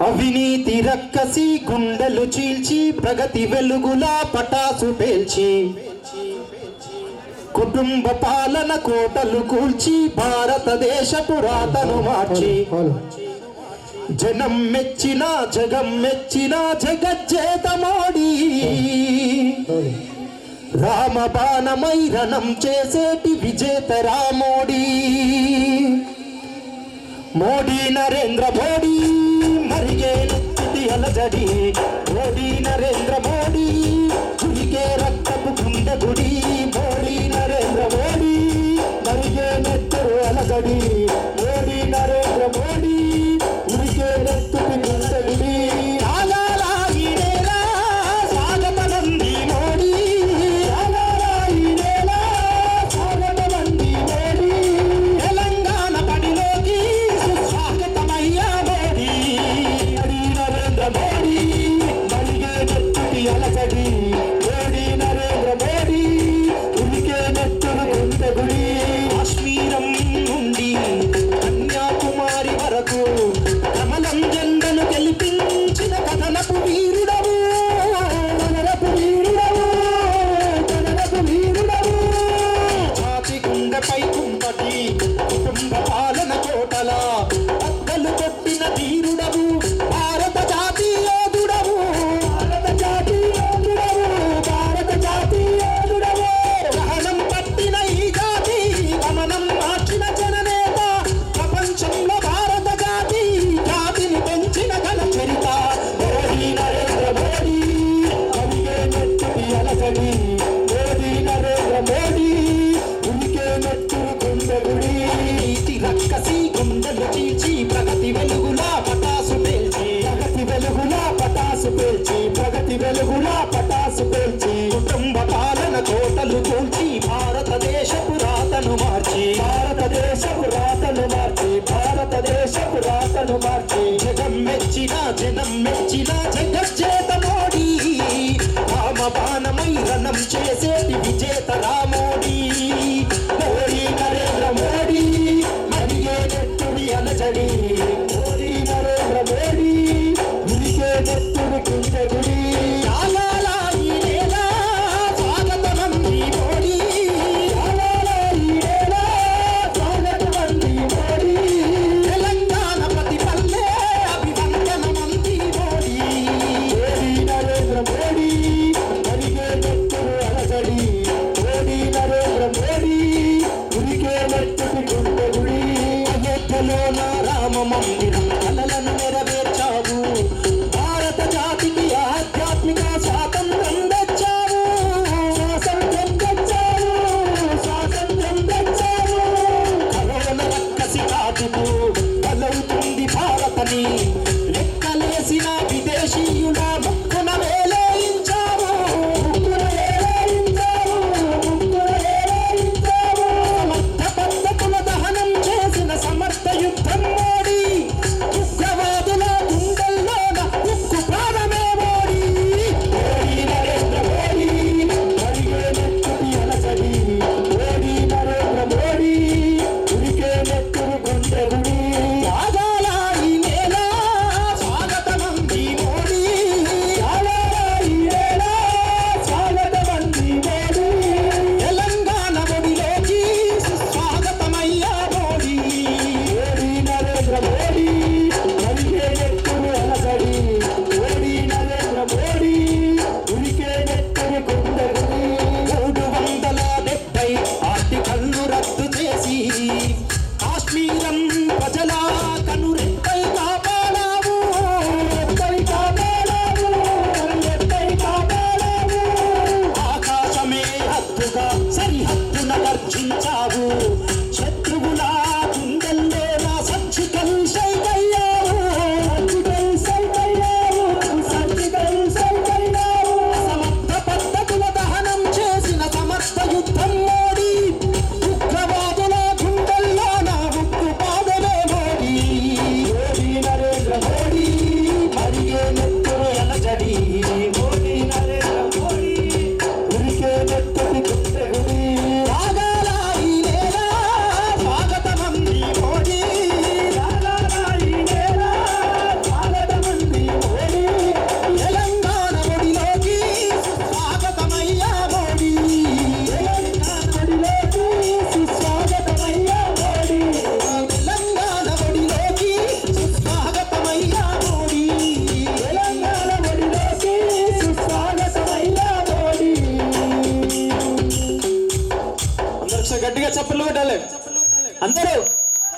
అవినీతి రక్కసి గుండెలు చీల్చి ప్రగతి వెలుగులా పటాసు పేల్చి. కుటుంబ పాలన కోటలు కూల్చి భారతదేశ పురాతను మార్చి. జనం మెచ్చిన జగం మెచ్చిన జగజ్జేత జగజ్జేతమోడి రామబాణమై రణం చేసేటి విజేత రామోడి. మోడీ నరేంద్ర మోడీ. అచ్చడి మోడీ నరేంద్ర మోడీ కుడికే రక్తపు గుండె గుడి. మోడీ నరేంద్ర మోడీ నరిగే నెత్తరు అలసడి కూల్చి ప్రగతి వెలుగుల పటాసు పేల్చి కుటుంబ పాలన కోటలు కూల్చి భారతదేశపు రాతను మార్చి భారతదేశపు రాతను మార్చి భారతదేశపు రాతను మార్చి జగం మెచ్చిన జనం మెచ్చిన జగశ్చేత మోడీ. రామ బాణమై రణం చేసేటి విజేత రామో తని అందరూ